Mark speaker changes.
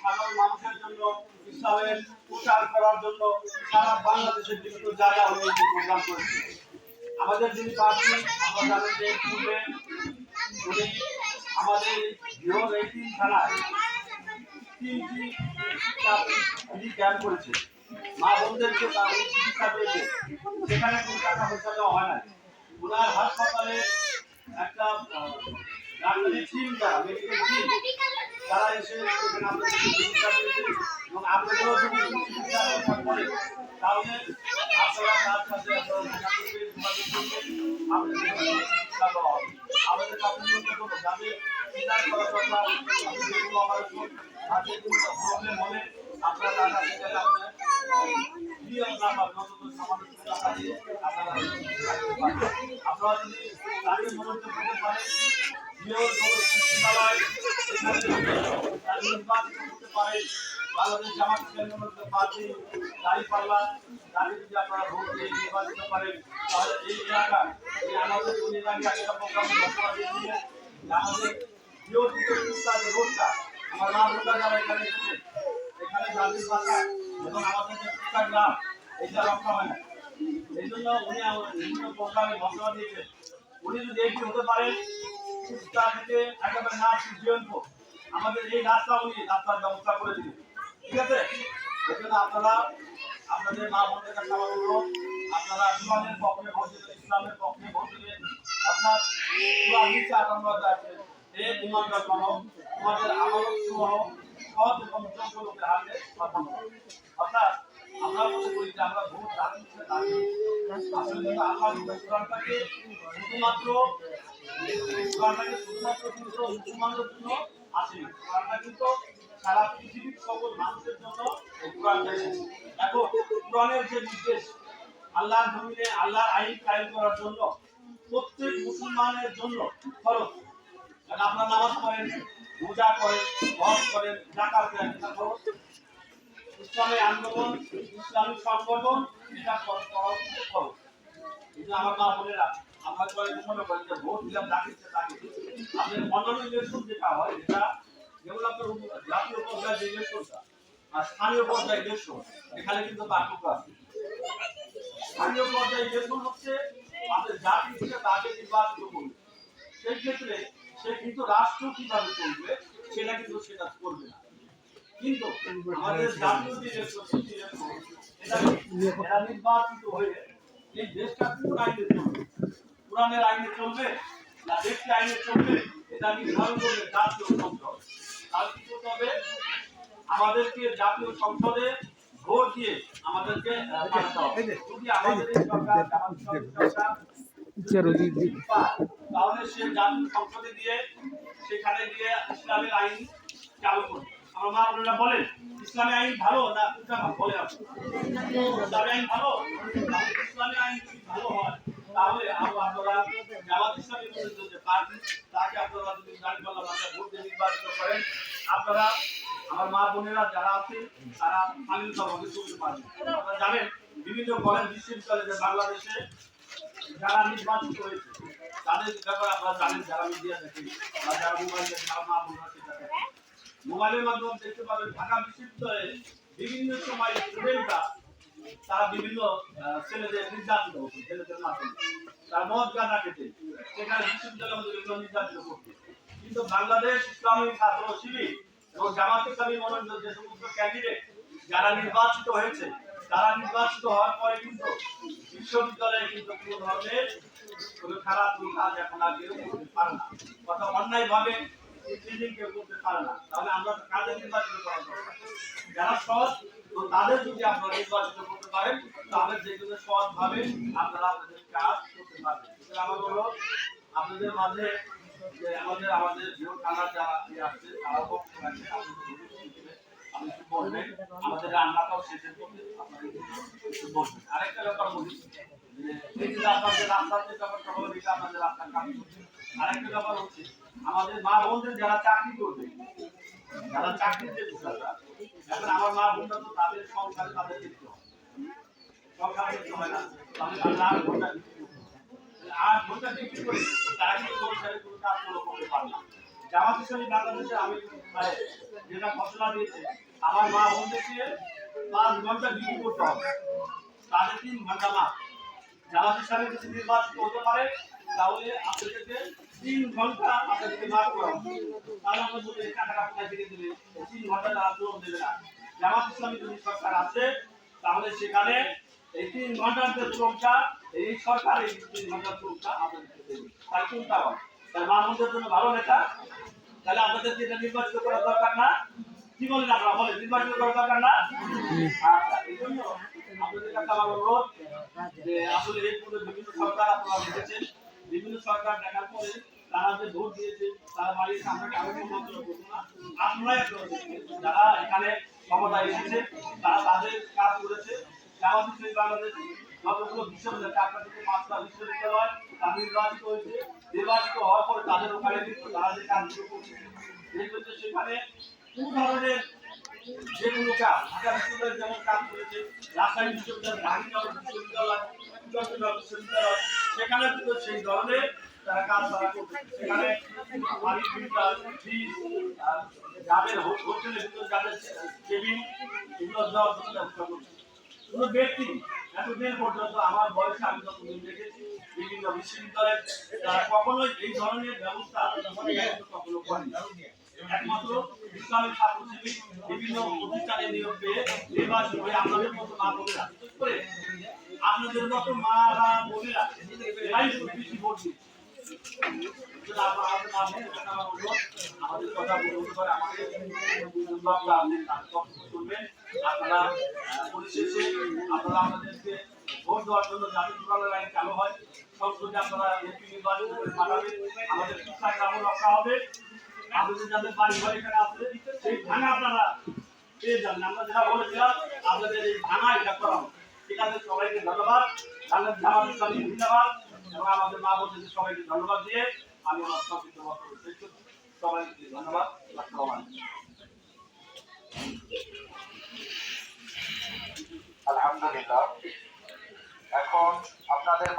Speaker 1: সাধারণ মানুষের জন্য ইসলামের প্রচার করার জন্য সারা বাংলাদেশের বিভিন্ন জায়গা উনি এই প্রোগ্রাম করেছেন আমাদের যিনি প্রার্থী, আমরা জানেন যে পূর্বে উনি আমাদের গৃহ এই তিন থানায় তিনটি তিনি ক্যাম্প করেছে মা বোনদেরকে তার চিকিৎসা পেয়েছে সেখানে কোনো টাকা পয়সা দেওয়া হয় না ওনার হাসপাতালে একটা ডাক্তারি টিম যারা মেডিকেল টিম তারা এসে আপনাদের এবং আপনাদেরও তাহলে আপনারা তার সাথে আপনাদের। আমাদের নিয়মিত কোনো যাদের চিন্তার করা দরকার, যেগুলো হলে আপনারা আপনার যদি তাকে করতে পারেন বাংলাদেশ জামাত ইসলামী পার্টি দাঁড়ি পাল্লা তাকে যদি আপনারা ভোট দিয়ে নির্বাচিত করেন তাহলে এই এলাকা এই আমাদের কোন একটা প্রোগ্রাম ঘোষণা দিয়েছিলেন আমাদের টিকেট যে রোডটা আমার যারা এখানে এসেছে এবং আমাদের যে গ্রাম এটা হয় না এই জন্য উনি বিভিন্ন প্রোগ্রামে ঘোষণা দিয়েছেন উনি যদি এগিয়ে হতে পারেন একেবারে না পর্যন্ত আমাদের এই রাস্তা উনি রাস্তার ব্যবস্থা করে দিবেন ঠিক আছে? এজন্য আপনারা, আপনাদের মা বোনদের কাছে আমার অনুরোধ, আপনারা ইসলামের পক্ষে ভোট দেবেন ইসলামের পক্ষে ভোট দেবেন আপনার নিচে আনন্দ আছে। এই ইমানদার মানব তোমাদের আমল সহ সৎ এবং যোগ্য লোকের হাতে পাঠানো অর্থাৎ আমরা মনে করি যে আমরা ভোট রাজনীতিতে আসলে আল্লাহ শুধুমাত্র মুসলমানদের জন্য আসেনি কোরআনটা এখন কোরআনের যে নির্দেশ আল্লাহর জমিনে আল্লাহর আইন কায়েম করার জন্য প্রত্যেক মুসলমানের জন্য খরচ কারণ আপনারা নামাজ পড়েন রোজা করেন হজ করেন জাকাত দেন আন্দোলন ইসলামিক এটা খরচ খরচ আমার মা বোনেরা সেই ক্ষেত্রে সে কিন্তু রাষ্ট্র কীভাবে চলবে, সেটা কিন্তু সেটা করবে না। কিন্তু আমাদের জাতীয় যে ইলেকশন এটা নির্বাচিত হয়ে এই দেশটা কোন আইনে চলবে কোরআনের আইনে চলবে না দেশটি আইনে চলবে এটা নির্ধারণ করবে জাতীয় সংসদ? আর কি করতে হবে আমাদেরকে জাতীয় সংসদে ভোট দিয়ে আমাদেরকে যদি আমাদের সরকার তাহলে সে জাতীয় সংসদে দিয়ে সেখানে গিয়ে ইসলামের আইন চালু করবে। আমার মা বোনেরা বলেন ইসলামী আইন ভালো না বলে ইসলামী আইন ভালো? ইসলামী আইন ভালো হয় তাহলে আপনারা জামাত ইসলামী পর্যন্ত যে পার্টি তাকে আপনারা যদি দাঁড়িপাল্লা মাথায় ভোট দিয়ে নির্বাচিত করেন, আপনারা, আমার মা বোনেরা যারা আছে, তারা স্বাধীন সভাকে চলতে পারবেন। আপনারা জানেন, বিভিন্ন কলেজ বিশ্ববিদ্যালয়ে বাংলাদেশে যারা নির্বাচিত হয়েছে, তাদের ব্যাপারে আপনারা জানেন, যারা মিডিয়া দেখেন বা যারা মোবাইল দেখেন যারা মা বোনরা সেটা দেখেন। মোবাইলের মাধ্যমে দেখতে পাবেন ঢাকা বিশ্ববিদ্যালয়ে বিভিন্ন সময় স্টুডেন্টরা তারা বিভিন্ন ছেলেদের নির্যাতিত হতো, ছেলেদের মাধ্যমে তারা মদ, গাঁজা খেতে। সেখানে বিশ্ববিদ্যালয়ের মধ্যে নির্যাতিত করতে। কিন্তু বাংলাদেশ ইসলামী ছাত্র শিবির এবং জামাত ইসলামী মনোনীত যে সমস্ত ক্যান্ডিডেট যারা নির্বাচিত হয়েছে, তারা নির্বাচিত হওয়ার পরে কিন্তু বিশ্ববিদ্যালয়ে কিন্তু কোনো ধরনের কোনো খারাপ কাজ এখন আর কেউ করতে পারে না। অথবা অন্যায় ভাবে কেউ করতে পারে না। তাহলে আমরা কাজে নির্বাচিত করা দরকার? যারা সৎ তো তাদের যদি আপনারা নির্বাচিত করতে পারেন ভাবে আপনারা আপনাদের কাজ করতে আমার হলো আপনাদের মাঝে যে আমাদের আমাদের যারা ইয়ে বলবেন আমাদের ব্যাপার আপনাদের রাস্তার আরেকটা ব্যাপার হচ্ছে, আমাদের মা বোনদের যারা চাকরি করবে, যারা চাকরিতে আমার মা বোনরা তো তাদের করতে করতে পারে জামাত ইসলামী বাংলাদেশে আমি মানে, যেটা ঘোষণা দিয়েছে আমার মা বোনদেরকে পাঁচ ঘণ্টা ডিউটি করতে হবে। তাদের তিন ঘণ্টা না। জামাত ইসলামী যদি নির্বাচিত হতে পারে তাহলে আপনাদেরকে তিন ঘণ্টা আপনাদেরকে করা তাহলে আমরা বলি এই টাকাটা কোথায় থেকে দেবে। তিন ঘণ্টা তারা পূরণ দেবে না। জামাত ইসলামী যদি সরকার আছে তাহলে সেখানে এই তিন ঘণ্টার যে শ্রমটা এই সরকার এই তিন ঘণ্টার শ্রমটা আপনাদেরকে দেবে। তাই কোনটা হয় মানুষদের জন্য ভালো নেতা? তাহলে আপনাদেরকে এটা নির্বাচিত করার দরকার না? কি বলেন আপনারা? বলেন নির্বাচিত করার দরকার না আচ্ছা এই জন্য আপনাদের কাছে আমার অনুরোধ যে আসলে এই পূর্বে বিভিন্ন সরকার আপনারা দেখেছেন বিভিন্ন সরকার দেখার পরে তারা ভোট দিয়েছে, তারা বাড়ির সামনে করতো না। আপনারাই যারা এখানে ক্ষমতায় এসেছে, তারা তাদের কাজ করেছে। সেখানে যেমন কাজ করেছে, রাজশাহী বিশ্ববিদ্যালয়, সেখানে কিন্তু সেই ধরনের একমাত্র বিভিন্ন প্রতিষ্ঠানে নিয়োগ পেয়ে আপনাদের মতো মা বোনেরা আপনাদের মতো। আপনারা পরিশেষে আপনারা আমাদেরকে আমাদের আপনাদের সেই ভাঙা আপনারা পেয়ে যাবেন আমরা এই ভাঙা এটা করা। ঠিক আছে, সবাইকে ধন্যবাদ আমাদের ধন্যবাদ এবং আমাদের মা বোনদের সবাইকে ধন্যবাদ দিয়ে আমি আমার সংক্ষিপ্ত বক্তব্য সবাইকে ধন্যবাদ আলহামদুলিল্লাহ। এখন
Speaker 2: আপনাদের